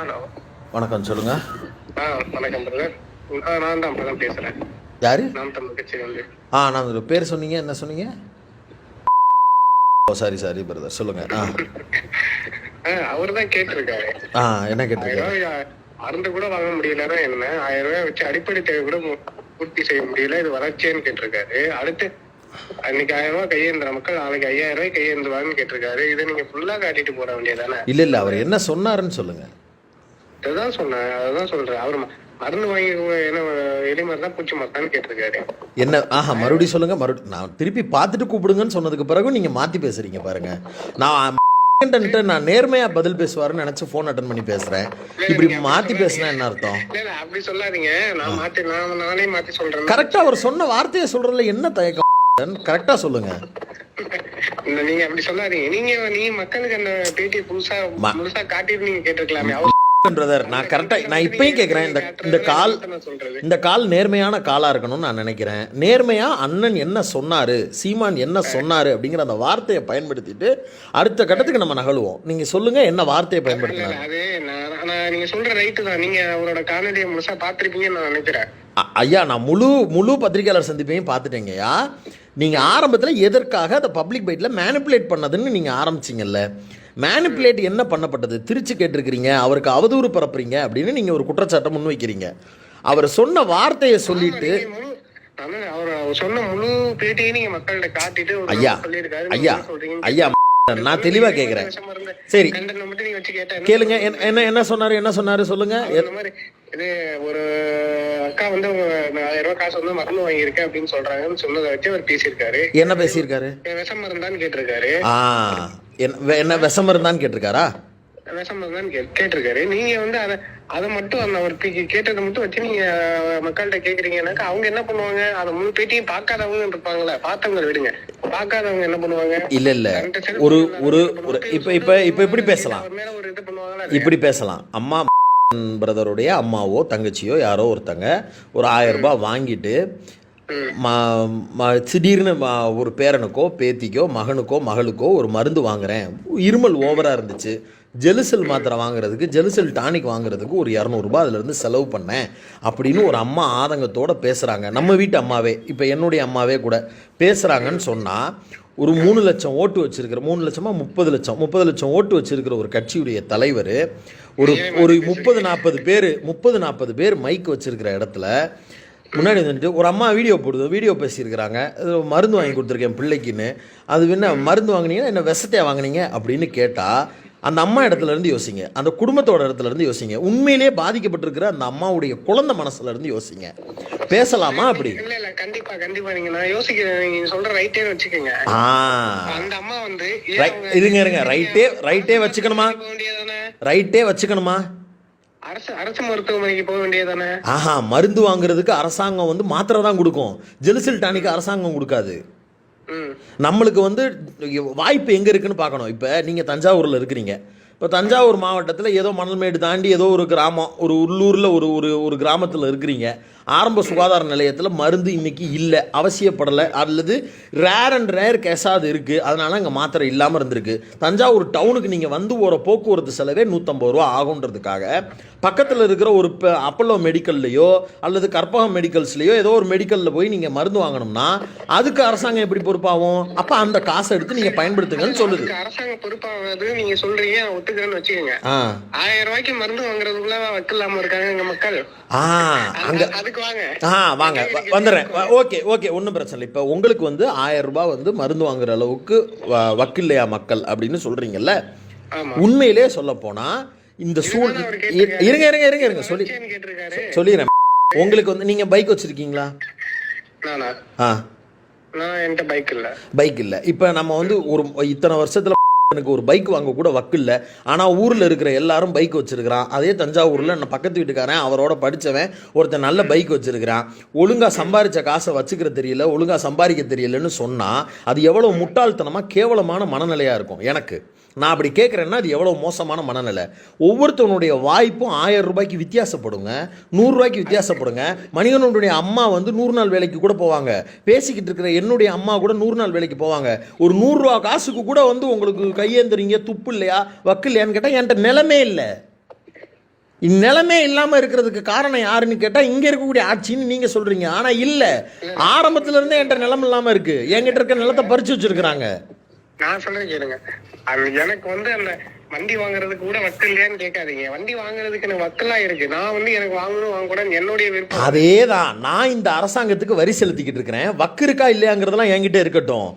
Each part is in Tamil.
ஹலோ. வணக்கம் சொல்லுங்க. ஆ வணக்கம் பிரதர். நான் தான் பிரதர் பேசுகிறேன் யாரு? நாம் தமிழ் கட்சி வந்து. ஆ நான் பேர் சொன்னீங்க என்ன சொன்னீங்க? ஓ சாரி சாரி பிரதர் சொல்லுங்க. ஆ. அவர் தான் கேட்டிருக்காரு. ஆ என்ன கேட்டிருக்காரு? மருந்து கூட வாங்க முடியலன்னா என்ன? ஆயிரம் ரூபாய் வச்சு அடிப்படை தேவை கூட பூர்த்தி செய்ய முடியல இது வளர்ச்சியான்னு கேட்டிருக்காரு. அடுத்து அன்னைக்கு ஆயிரம் ரூபாய் கையேந்திர மக்கள் நாளைக்கு ஐயாயிரம் ரூபாய் கையேந்துவான்னு கேட்டிருக்காரு. இதை நீங்க ஃபுல்லா காட்டிட்டு போட வேண்டியதானே இல்லை இல்லை அவர் என்ன சொன்னாருன்னு சொல்லுங்க. அதுதான் சொன்னேன் அதுதான் சொல்றேன். அவர் மருந்து வாங்கி என்ன எலி தான் பூச்சி மருந்தான்னு கேட்டிருக்காரு. என்ன ஆஹா மறுபடியும் சொல்லுங்க மறுபடியும் நான் திருப்பி பார்த்துட்டு கூப்பிடுங்கன்னு சொன்னதுக்கு பிறகு நீங்க மாத்தி பேசுறீங்க பாருங்க. நான் நான் நேர்மையா பதில் பேசுவாருன்னு நினைச்சு ஃபோன் அட்டன் பண்ணி பேசுறேன். இப்படி மாத்தி பேசினா என்ன அர்த்தம்? அப்படி சொல்லாதீங்க. நான் மாத்தி நான் நானே மாத்தி சொல்றேன். கரெக்டா அவர் சொன்ன வார்த்தையை சொல்றதுல என்ன தயக்கம்? கரெக்டா சொல்லுங்க. நீங்க அப்படி சொல்லாதீங்க. நீங்க நீங்க மக்களுக்கு அந்த பேட்டி புதுசா முழுசா காட்டிட்டு நீங்க கேட்டிருக்கலாமே பிரதர் நான் கரெக்டா நான் இப்பயும் கேட்கிறேன் இந்த இந்த கால் இந்த கால் நேர்மையான காலா இருக்கணும்னு நான் நினைக்கிறேன். நேர்மையா அண்ணன் என்ன சொன்னாரு? சீமான் என்ன சொன்னாரு? அப்படிங்கிற அந்த வார்த்தையை பயன்படுத்திட்டு அடுத்த கட்டத்துக்கு நம்ம நகழுவோம் நீங்க சொல்லுங்க என்ன வார்த்தையை பயன்படுத்தினாரு? அது நான் நான் நீங்க சொல்ற ரைட்டு தான். நீங்க அவரோட காணொலியை முழுசா பாத்திருப்பீங்கன்னு நான் நினைக்கிறேன். ஐயா நான் முழு முழு பத்திரிகையாளர் சந்திப்பையும் பார்த்துட்டேங்கய்யா நீங்கள் ஆரம்பத்தில் எதற்காக அதை பப்ளிக் பைட்டில் மேனிப்புலேட் பண்ணதுன்னு நீங்கள் ஆரம்பிச்சிங்கல்ல? மேனிப்புலேட் என்ன பண்ணப்பட்டது? திருச்சி கேட்டிருக்கிறீங்க அவருக்கு அவதூறு பரப்புறீங்க அப்படின்னு நீங்கள் ஒரு குற்றச்சாட்டை முன்வைக்கிறீங்க. அவர் சொன்ன வார்த்தையை சொல்லிட்டு ஐயா ஐயா ஐயா நான் விஷமா இருந்த சரி. கேளுங்க என்ன- என்ன சொன்னாரு என்ன சொன்னாரு சொல்லுங்க. இது ஒரு அக்கா வந்து ஆயிரம் ரூபாய் காசு வந்து மருந்து வாங்கியிருக்கேன் அப்படின்னு சொல்றாங்கன்னு சொன்னதை வச்சு அவர் பேசியிருக்காரு. என்ன பேசியிருக்காரு? விஷம் மருந்தான்னு கேட்டிருக்காரு. என்ன விஷம் இருந்தான்னு கேட்டிருக்காரா? விஷம் மருந்தான்னு கே- கேட்டிருக்காரு. நீங்க வந்து அதை அதை மட்டும் அந்த அவர் கேட்டதை மட்டும் வச்சு நீங்க மக்கள்கிட்ட கேக்குறீங்கன்னாக்கா அவங்க என்ன பண்ணுவாங்க? அதை முழு பேட்டியும் பார்க்காதவங்க இருப்பாங்களே. பார்த்தவங்க விடுங்க. பார்க்காதவங்க என்ன பண்ணுவாங்க? இல்ல இல்ல. ஒரு ஒரு? இப்ப இப்ப இப்ப இப்படி பேசலாம்? அவர் மேல ஒரு இது பண்ணுவாங்களா இப்படி பேசலாம். அம்மா பிரதருடைய அம்மாவோ தங்கச்சியோ யாரோ ஒருத்தங்க ஒரு ஆயிரம் ரூபாய் வாங்கிட்டு திடீர்னு ம- ஒரு பேரனுக்கோ பேத்திக்கோ மகனுக்கோ மகளுக்கோ ஒரு மருந்து வாங்குறேன். இருமல் ஓவராக இருந்துச்சு. ஜெலுசல் மாத்திரை வாங்குறதுக்கு ஜெலுசல் டானிக் வாங்குறதுக்கு ஒரு இரநூறுபா அதுலேருந்து செலவு பண்ணேன் அப்படின்னு ஒரு அம்மா ஆதங்கத்தோடு பேசுகிறாங்க நம்ம வீட்டு அம்மாவே இப்போ என்னுடைய அம்மாவே கூட பேசுகிறாங்கன்னு சொன்னால் ஒரு மூணு லட்சம் ஓட்டு வச்சிருக்கிற மூணு லட்சமாக முப்பது லட்சம் முப்பது லட்சம் ஓட்டு வச்சிருக்கிற ஒரு கட்சியுடைய தலைவர் ஒரு ஒரு முப்பது நாற்பது பேர் முப்பது நாற்பது பேர் மைக் வச்சிருக்கிற இடத்துல முன்னாடி வந்துட்டு ஒரு அம்மா வீடியோ போடுது வீடியோ பேசியிருக்கிறாங்க மருந்து வாங்கி கொடுத்துருக்கேன் பிள்ளைக்குன்னு அது என்ன மருந்து வாங்குனீங்கன்னா என்ன விஷத்தையா வாங்குனீங்க அப்படின்னு கேட்டால் அந்த அம்மா இடத்துல இருந்து யோசிங்க அந்த குடும்பத்தோட இடத்துல இருந்து யோசிங்க உண்மையிலேயே பாதிக்கப்பட்டிருக்கிற அந்த அம்மாவுடைய குழந்தை மனசுல இருந்து யோசிங்க பேசலாமா அப்படி இல்ல இல்ல கண்டிப்பா கண்டிப்பா நீங்க நான் யோசிக்கிறேன் நீங்க சொல்ற ரைட்டே வச்சுக்கோங்க ஆ அந்த அம்மா வந்து இருங்க இருங்க ரைட்டே ரைட்டே வச்சுக்கணுமா ரைட்டே வச்சுக்கணுமா ஆஹா மருந்து வாங்குறதுக்கு அரசாங்கம் வந்து மாத்திரை தான் கொடுக்கும். ஜெலுசில் டானிக் அரசாங்கம் கொடுக்காது. நம்மளுக்கு வந்து வாய்ப்பு எங்கே இருக்குன்னு பார்க்கணும். இப்போ நீங்கள் தஞ்சாவூரில் இருக்கிறீங்க. இப்போ தஞ்சாவூர் மாவட்டத்தில் ஏதோ மணல்மேடு தாண்டி ஏதோ ஒரு கிராமம் ஒரு உள்ளூரில் ஒரு ஒரு ஒரு கிராமத்தில் இருக்கிறீங்க. ஆரம்ப சுகாதார நிலையத்தில் மருந்து இன்னைக்கு இல்லை அவசியப்படலை. அல்லது ரேர் அண்ட் ரேர் கேஸாக அது இருக்குது அதனால அங்கே மாத்திரை இல்லாமல் இருந்திருக்கு. தஞ்சாவூர் டவுனுக்கு நீங்கள் வந்து போகிற போக்குவரத்து செலவே நூற்றம்பது ரூபா ஆகுன்றதுக்காக பக்கத்தில் இருக்கிற ஒரு அப்பல்லோ மெடிக்கல்லையோ அல்லது கற்பகம் மெடிக்கல்ஸ்லையோ ஏதோ ஒரு மெடிக்கலில் போய் நீங்கள் மருந்து வாங்கணும்னா அதுக்கு அரசாங்கம் எப்படி பொறுப்பாகும்? அப்போ அந்த காசை எடுத்து நீங்கள் பயன்படுத்துங்கன்னு சொல்லுது. அரசாங்கம் பொறுப்பாகாது நீங்க சொல்றீங்க நான் ஒத்துக்கிறேன்னு வச்சுக்கோங்க. ஆயிரம் ரூபாய்க்கு மருந்து வாங்குறதுக்குள்ள வக்கில்லாம இருக்காங்க எங்க மக்கள். ஆ அங்கே அது- அதுக்கு ஆ வாங்க. வந்துடுறேன். ஓகே ஓகே ஒன்றும் பிரச்சனை இல்லை. இப்போ உங்களுக்கு வந்து ஆயிரம் ரூபாய் வந்து மருந்து வாங்குற அளவுக்கு வக்கில்லையா மக்கள் அப்படின்னு சொல்கிறீங்கல்ல ஆமா. உண்மையிலே சொல்ல போனால் இந்த சூழ். இருங்க இருங்க இருங்க இருங்க. சொல்லி சொல்லிடுறேன். உங்களுக்கு வந்து நீங்கள் பைக் வச்சுருக்கீங்களா? ஆ. பைக் இல்லை. இப்போ நம்ம வந்து ஒரு இத்தனை வருஷத்தில் எனக்கு ஒரு பைக் வாங்க கூட வக்கு இல்லை. ஆனால் ஊரில் இருக்கிற எல்லாரும் பைக் வச்சிருக்கிறான். அதே தஞ்சாவூரில் நான் பக்கத்து வீட்டுக்காரன் அவரோட படித்தவன் ஒருத்தன் நல்ல பைக் வச்சிருக்கிறான். ஒழுங்காக சம்பாரித்த காசை வச்சுக்கிற தெரியல ஒழுங்காக சம்பாதிக்க தெரியலன்னு சொன்னால் அது எவ்வளோ முட்டாள்தனமாக கேவலமான மனநிலையாக இருக்கும் எனக்கு. நான் அப்படி கேட்குறேன்னா அது எவ்வளோ மோசமான மனநிலை. ஒவ்வொருத்தவனுடைய வாய்ப்பும் ஆயிரம் ரூபாய்க்கு வித்தியாசப்படுங்க. நூறுரூவாய்க்கு வித்தியாசப்படுங்க. மணிகனுடைய அம்மா வந்து நூறு நாள் வேலைக்கு கூட போவாங்க. பேசிக்கிட்டு இருக்கிற என்னுடைய அம்மா கூட நூறு நாள் வேலைக்கு போவாங்க. ஒரு நூறுரூவா காசுக்கு கூட வந்து உங்களுக்கு கையேந்துறீங்க துப்பு இல்லையா வக்கு இல்லையான்னு கேட்டால் என்கிட்ட நிலமே இல்லை. இந்நிலமே இல்லாமல் இருக்கிறதுக்கு காரணம் யாருன்னு கேட்டால் இங்கே இருக்கக்கூடிய ஆட்சின்னு நீங்கள் சொல்கிறீங்க ஆனால் இல்லை. ஆரம்பத்துலேருந்தே என்கிட்ட நிலம் இல்லாமல் இருக்குது என்கிட்ட இருக்க நிலத்தை பறித்து வச்சிருக்கிறாங்க. நான் சொல்றேன் கேளுங்க. அது எனக்கு வந்து அந்த வண்டி வாங்குறதுக்கு கூட வக்கு இல்லையான்னு கேட்காதீங்க. வண்டி வாங்குறதுக்கு எனக்கு வக்கெல்லாம் இருக்கு. நான் வந்து எனக்கு வாங்கணும் வாங்கக்கூடாது என்னுடைய விருப்பம். அதே தான் நான் இந்த அரசாங்கத்துக்கு வரி செலுத்திக்கிட்டு இருக்கிறேன். வக்கு இருக்கா இல்லையாங்கிறதெல்லாம் என்கிட்ட இருக்கட்டும்.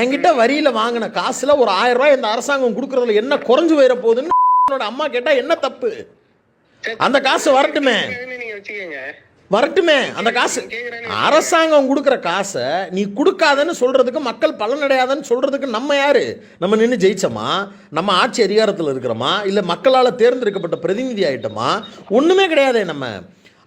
என்கிட்ட வரியில் வாங்கின காசுல ஒரு ஆயிரம் ரூபாய் இந்த அரசாங்கம் கொடுக்கறதுல என்ன குறைஞ்சு போயிட போகுதுன்னு என்னோட அம்மா கேட்டால் என்ன தப்பு? அந்த காசு வரட்டுமே. நீங்க வச்சுக்கோங்க. வரட்டுமே அந்த காசு. அரசாங்கம் கொடுக்குற காசை நீ கொடுக்காதன்னு சொல்றதுக்கு மக்கள் பலனடையாதன்னு சொல்றதுக்கு நம்ம யாரு? நம்ம நின்று ஜெயிச்சோமா? நம்ம ஆட்சி அதிகாரத்தில் இருக்கிறோமா? இல்லை மக்களால் தேர்ந்தெடுக்கப்பட்ட பிரதிநிதி ஆயிட்டோமா? ஒன்றுமே கிடையாதே நம்ம.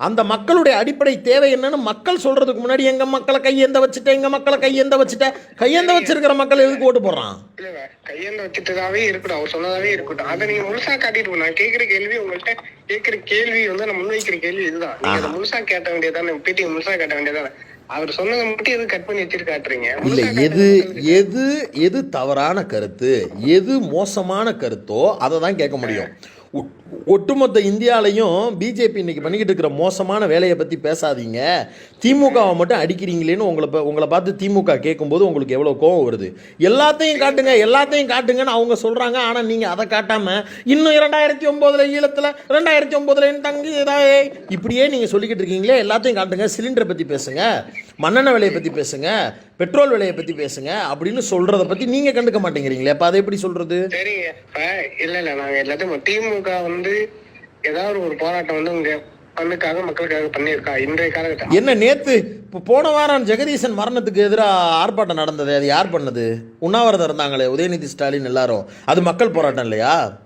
அந்த மக்களுடைய அடிப்படை தேவை என்னன்னு மக்கள் சொல்றதுக்கு முன்னாடி எங்க மக்களை கையேந்த வச்சுட்டேன் எங்க மக்களை கையேந்த வச்சுட்டேன் கையேந்த வச்சிருக்கிற மக்கள் எதுக்கு ஓட்டு போடுறான்? இல்ல கையேந்த வச்சுட்டதாவே இருக்கட்டும் அவர் சொன்னதாவே இருக்கட்டும். அதை நீங்க முழுசா காட்டிட்டு. நான் கேக்குற கேள்வி உங்கள்ட்ட கேக்குற கேள்வி வந்து நான் முன்வைக்கிற கேள்வி இதுதான். நீங்க அதை முழுசா கேட்ட வேண்டியதானே பேட்டி முழுசா கேட்ட வேண்டியதானே அவர் சொன்னதை மட்டும் எது கட் பண்ணி வச்சிட்டு காட்டுறீங்க இல்லை எது எது எது தவறான கருத்து எது மோசமான கருத்தோ அதை தான் கேட்க முடியும். ஒட்டுமொத்த இந்தியாலையும் பிஜேபி இன்னைக்கு பண்ணிக்கிட்டு இருக்கிற மோசமான வேலையை பற்றி பேசாதீங்க. திமுகவை மட்டும் அடிக்கிறீங்களேன்னு உங்களை உங்களை பார்த்து திமுக கேட்கும்போது உங்களுக்கு எவ்வளோ கோவம் வருது? எல்லாத்தையும் காட்டுங்க எல்லாத்தையும் காட்டுங்கன்னு அவங்க சொல்கிறாங்க ஆனால் நீங்கள் அதை காட்டாமல் இன்னும் இரண்டாயிரத்தி ஒம்போதில் ஈழத்தில் ரெண்டாயிரத்தி ஒம்போதில் தங்கி ஏதாவது இப்படியே நீங்கள் சொல்லிக்கிட்டு இருக்கீங்களே எல்லாத்தையும் காட்டுங்க. சிலிண்டரை பற்றி பேசுங்க மண்ணெண்ணெய் விலையை பற்றி பேசுங்க பெட்ரோல் விலையை பற்றி பேசுங்க அப்படின்னு சொல்கிறத பற்றி நீங்கள் கண்டுக்க மாட்டேங்கிறீங்களே. அப்போ அதை எப்படி சொல்கிறது சரிங்க. இல்லை இல்லை. நாங்கள் எல்லாத்தையும் திமுக வந்து ஏதாவது ஒரு போராட்டம் வந்து உங்க பண்ணுக்காக மக்களுக்காக பண்ணியிருக்கா? இன்றைய காலகட்டம் என்ன நேத்து இப்போ போன வாரம் ஜெகதீசன் மரணத்துக்கு எதிராக ஆர்ப்பாட்டம் நடந்தது அது யார் பண்ணது? உண்ணாவிரதம் இருந்தாங்களே உதயநிதி ஸ்டாலின் எல்லாரும். அது மக்கள் போராட்டம் இல்லையா?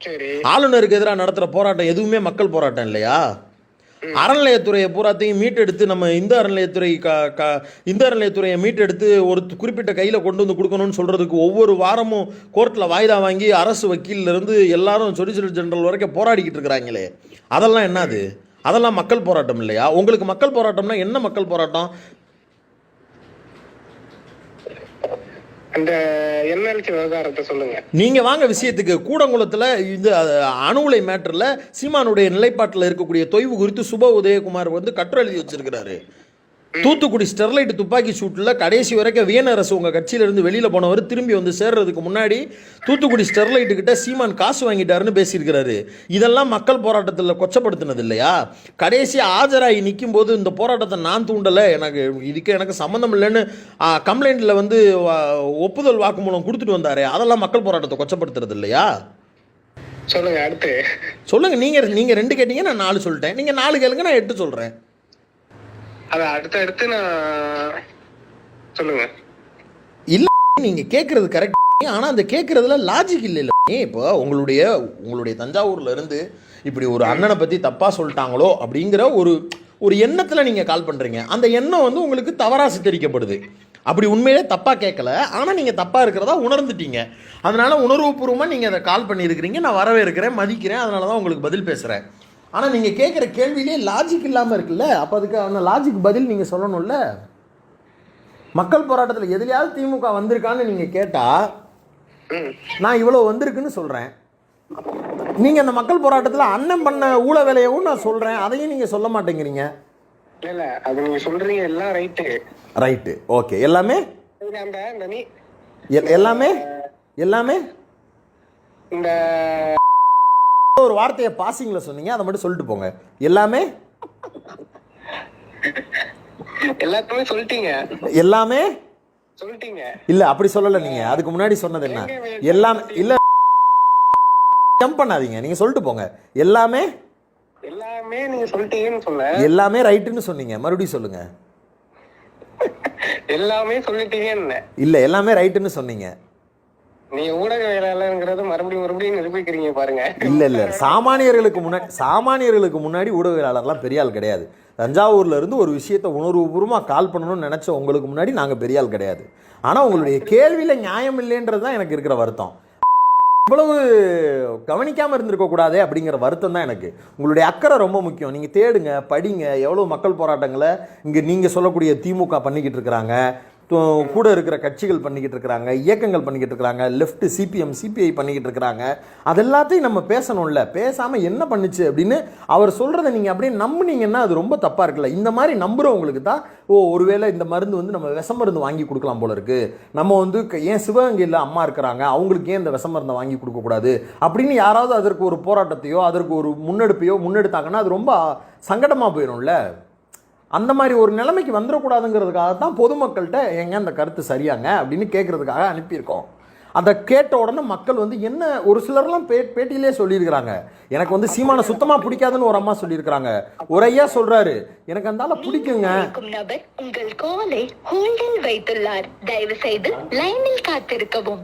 சரி. ஆளுநருக்கு எதிராக நடத்துகிற போராட்டம் எதுவுமே மக்கள் போராட்டம் இல்லையா? அறநிலையத்துறையை பூராத்தையும் மீட்டெடுத்து நம்ம இந்து அறநிலையத்துறை க க இந்து அறநிலையத்துறையை மீட்டெடுத்து ஒரு குறிப்பிட்ட கையில் கொண்டு வந்து கொடுக்கணும்னு சொல்கிறதுக்கு ஒவ்வொரு வாரமும் கோர்ட்டில் வாய்தா வாங்கி அரசு வக்கீல்ல இருந்து எல்லாரும் சொலிசிட்டர் ஜெனரல் வரைக்கும் போராடிக்கிட்டு இருக்கிறாங்களே. அதெல்லாம் என்னது? அதெல்லாம் மக்கள் போராட்டம் இல்லையா? உங்களுக்கு மக்கள் போராட்டம்னா என்ன மக்கள் போராட்டம்? அந்த என்எல்சி விவகாரத்தை சொல்லுங்க. நீங்க வாங்க விஷயத்துக்கு. கூடங்குளத்துல இது அணு உலை மேட்டர்ல சீமானுடைய நிலைப்பாட்டில் இருக்கக்கூடிய தொய்வு குறித்து சுப உதயகுமார் வந்து கட்டுரை எழுதி வச்சிருக்கிறாரு. தூத்துக்குடி ஸ்டெர்லைட் துப்பாக்கி சூட்டில் கடைசி வரைக்கும் வியன் அரசு உங்கள் கட்சியிலேருந்து வெளியில் போனவர் திரும்பி வந்து சேர்றதுக்கு முன்னாடி தூத்துக்குடி ஸ்டெர்லைட்டு கிட்ட சீமான் காசு வாங்கிட்டாருன்னு பேசியிருக்கிறாரு. இதெல்லாம் மக்கள் போராட்டத்தில் கொச்சப்படுத்தினது இல்லையா? கடைசி ஆஜராகி நிற்கும் போது இந்த போராட்டத்தை நான் தூண்டலை எனக்கு இதுக்கு எனக்கு சம்மந்தம் இல்லைன்னு கம்ப்ளைண்ட்டில் வந்து ஒப்புதல் வாக்குமூலம் கொடுத்துட்டு வந்தாரே. அதெல்லாம் மக்கள் போராட்டத்தை கொச்சப்படுத்துறது இல்லையா? சொல்லுங்க அடுத்து. சொல்லுங்கள் நீங்கள் நீங்கள் ரெண்டு கேட்டீங்க நான் நாலு சொல்லிட்டேன். நீங்கள் நாலு கேளுங்க நான் எட்டு சொல்கிறேன் அதை அடுத்து அடுத்து நான் சொல்லுங்க. இல்ல நீங்க கேக்குறது கரெக்ட் ஆனா அந்த கேக்குறதுல லாஜிக் இல்ல இல்ல. இப்போ உங்களுடைய உங்களுடைய தஞ்சாவூர்ல இருந்து இப்படி ஒரு அண்ணனை பத்தி தப்பா சொல்லிட்டாங்களோ அப்படிங்கிற ஒரு ஒரு எண்ணத்துல நீங்க கால் பண்றீங்க. அந்த எண்ணம் வந்து உங்களுக்கு தவறா சித்தரிக்கப்படுது. அப்படி உண்மையிலே தப்பா கேட்கல ஆனா நீங்க தப்பா இருக்கிறதா உணர்ந்துட்டீங்க. அதனால உணர்வுபூர்வமா நீங்க அதை கால் பண்ணியிருக்கிறீங்க. நான் வரவேற்கிறேன் மதிக்கிறேன். அதனால தான் உங்களுக்கு பதில் பேசுறேன். ஆனா நீங்க கேட்குற கேள்வியிலே லாஜிக் இல்லாம இருக்குல்ல? அப்ப அதுக்கு அந்த லாஜிக் பதில் நீங்க சொல்லணும்ல? மக்கள் போராட்டத்தில் எதுலையாவது திமுக வந்திருக்கான்னு நீங்கள் கேட்டால் நான் இவ்வளோ வந்திருக்குன்னு சொல்கிறேன் நீங்கள் அந்த மக்கள் போராட்டத்தில் அண்ணன் பண்ண ஊழ வேலையவும் நான் சொல்கிறேன் அதையும் நீங்கள் சொல்ல மாட்டேங்கிறீங்க. இல்ல அது நீங்க சொல்றீங்க எல்லாம் ரைட்டு ரைட்டு ஓகே எல்லாமே? எல்லாமே? எல்லாமே? இந்த ஒரு வார்த்தையை பாசிங்கில் சொன்னீங்க அதை மட்டும் சொல்லிட்டு போங்க. எல்லாமே? எல்லாத்தையுமே சொல்லிட்டீங்க. எல்லாமே? சொல்லிட்டீங்க. இல்லை அப்படி சொல்லலை நீங்கள் அதுக்கு முன்னாடி சொன்னது என்ன? எல்லாமே இல்லை ஜம்ப் பண்ணாதீங்க. நீங்கள் சொல்லிட்டு போங்க. எல்லாமே? எல்லாமே நீங்க சொல்லிட்டீங்கன்னு சொல்ல. எல்லாமே ரைட்டுன்னு சொன்னீங்க. மறுபடியும் சொல்லுங்க. எல்லாமே சொல்லிட்டீங்கன்னு. இல்லை எல்லாமே ரைட்டுன்னு சொன்னீங்க. நீங்க ஊடகவியலாளருங்கிறது மறுபடியும் மறுபடியும் நிரூபிக்கிறீங்க பாருங்க. இல்ல இல்ல. சாமானியர்களுக்கு முன்னாடி சாமானியர்களுக்கு முன்னாடி ஊடகவியலாளர்லாம் பெரிய ஆள் கிடையாது. தஞ்சாவூர்ல இருந்து ஒரு விஷயத்தை உணர்வுபூர்வமாக கால் பண்ணணும்னு நினைச்ச உங்களுக்கு முன்னாடி நாங்கள் பெரிய ஆள் கிடையாது. ஆனால் உங்களுடைய கேள்வியில் நியாயம் இல்லைன்றது தான் எனக்கு இருக்கிற வருத்தம். இவ்வளவு கவனிக்காமல் இருந்திருக்க கூடாதே அப்படிங்கிற வருத்தம் தான் எனக்கு. உங்களுடைய அக்கறை ரொம்ப முக்கியம். நீங்கள் தேடுங்க படிங்க எவ்வளோ மக்கள் போராட்டங்களை இங்கே நீங்கள் சொல்லக்கூடிய திமுக பண்ணிக்கிட்டு இருக்கிறாங்க. கூட இருக்கிற கட்சிகள் பண்ணிக்கிட்டு இருக்கிறாங்க இயக்கங்கள் பண்ணிக்கிட்டு இருக்கிறாங்க லெஃப்ட் சிபிஎம் சிபிஐ பண்ணிக்கிட்டு இருக்கிறாங்க. அது எல்லாத்தையும் நம்ம பேசணும்ல. பேசாமல் என்ன பண்ணுச்சு அப்படின்னு அவர் சொல்கிறத நீங்கள் அப்படியே நம்புனீங்கன்னா அது ரொம்ப தப்பாக இருக்குல்ல. இந்த மாதிரி நம்புகிறவங்களுக்கு தான் ஓ ஒருவேளை இந்த மருந்து வந்து நம்ம விஷ மருந்து வாங்கி கொடுக்கலாம் போல இருக்கு. நம்ம வந்து க- ஏன் சிவகங்கையில் அம்மா இருக்கிறாங்க அவங்களுக்கு ஏன் இந்த விஷ மருந்தை வாங்கி கொடுக்கக்கூடாது அப்படின்னு யாராவது அதற்கு ஒரு போராட்டத்தையோ அதற்கு ஒரு முன்னெடுப்பையோ முன்னெடுத்தாங்கன்னா அது ரொம்ப சங்கடமாக போயிடும்ல அந்த மாதிரி ஒரு நிலைமைக்கு வந்துடக்கூடாதுங்கிறதுக்காக தான் பொதுமக்கள்கிட்ட ஏங்க அந்த கருத்து சரியாங்க? அப்படின்னு கேட்குறதுக்காக அனுப்பியிருக்கோம். அதை கேட்ட உடனே மக்கள் வந்து என்ன ஒரு சிலர்லாம் பே பேட்டியிலே சொல்லியிருக்கிறாங்க. எனக்கு வந்து சீமானை சுத்தமாக பிடிக்காதுன்னு ஒரு அம்மா சொல்லியிருக்கிறாங்க. ஒரு ஐயா சொல்கிறாரு எனக்கு அந்த பிடிக்குங்க. நபர் உங்கள் காலை ஹோல்டில் வைத்துள்ளார். தயவு செய்து லைனில் காத்திருக்கவும்.